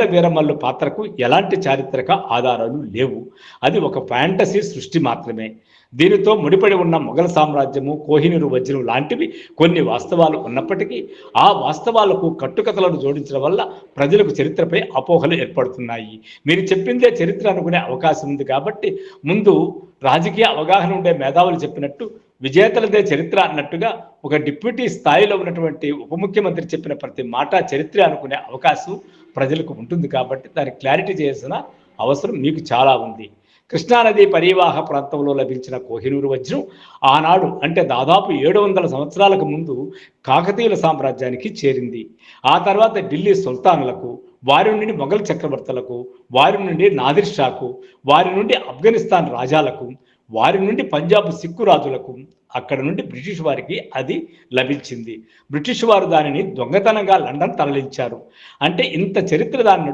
వీర వీరమల్లు పాత్రకు ఎలాంటి చారిత్రక ఆధారాలు లేవు. అది ఒక ఫ్యాంటసీ సృష్టి మాత్రమే. దీనితో ముడిపడి ఉన్న మొఘల్ సామ్రాజ్యము కోహినూరు వజ్రం లాంటివి కొన్ని వాస్తవాలు ఉన్నప్పటికీ ఆ వాస్తవాలకు కట్టుకథలను జోడించడం వల్ల ప్రజలకు చరిత్రపై అపోహలు ఏర్పడుతున్నాయి. మీరు చెప్పిందే చరిత్ర అనుకునే అవకాశం ఉంది కాబట్టి ముందు రాజకీయ అవగాహన ఉండే మేధావులు చెప్పినట్టు విజేతలదే చరిత్ర అన్నట్టుగా ఒక డిప్యూటీ స్థాయిలో ఉన్నటువంటి ఉప ముఖ్యమంత్రి చెప్పిన ప్రతి మాట చరిత్ర అనుకునే అవకాశం ప్రజలకు ఉంటుంది కాబట్టి దాన్ని క్లారిటీ చేయాల్సిన అవసరం మీకు చాలా ఉంది. కృష్ణానది పరివాహ ప్రాంతంలో లభించిన కోహినూరు వజ్రం ఆనాడు అంటే దాదాపు ఏడు వందల సంవత్సరాలకు ముందు కాకతీయుల సామ్రాజ్యానికి చేరింది. ఆ తర్వాత ఢిల్లీ సుల్తానులకు వారి నుండి మొఘల్ చక్రవర్తులకు వారి నుండి నాదిర్ షాకు వారి నుండి ఆఫ్ఘనిస్తాన్ రాజాలకు వారి నుండి పంజాబ్ సిక్కు రాజులకు అక్కడ నుండి బ్రిటిష్ వారికి అది లభించింది. బ్రిటిష్ వారు దానిని దొంగతనంగా లండన్ తరలించారు. అంటే ఇంత చరిత్ర దాన్ని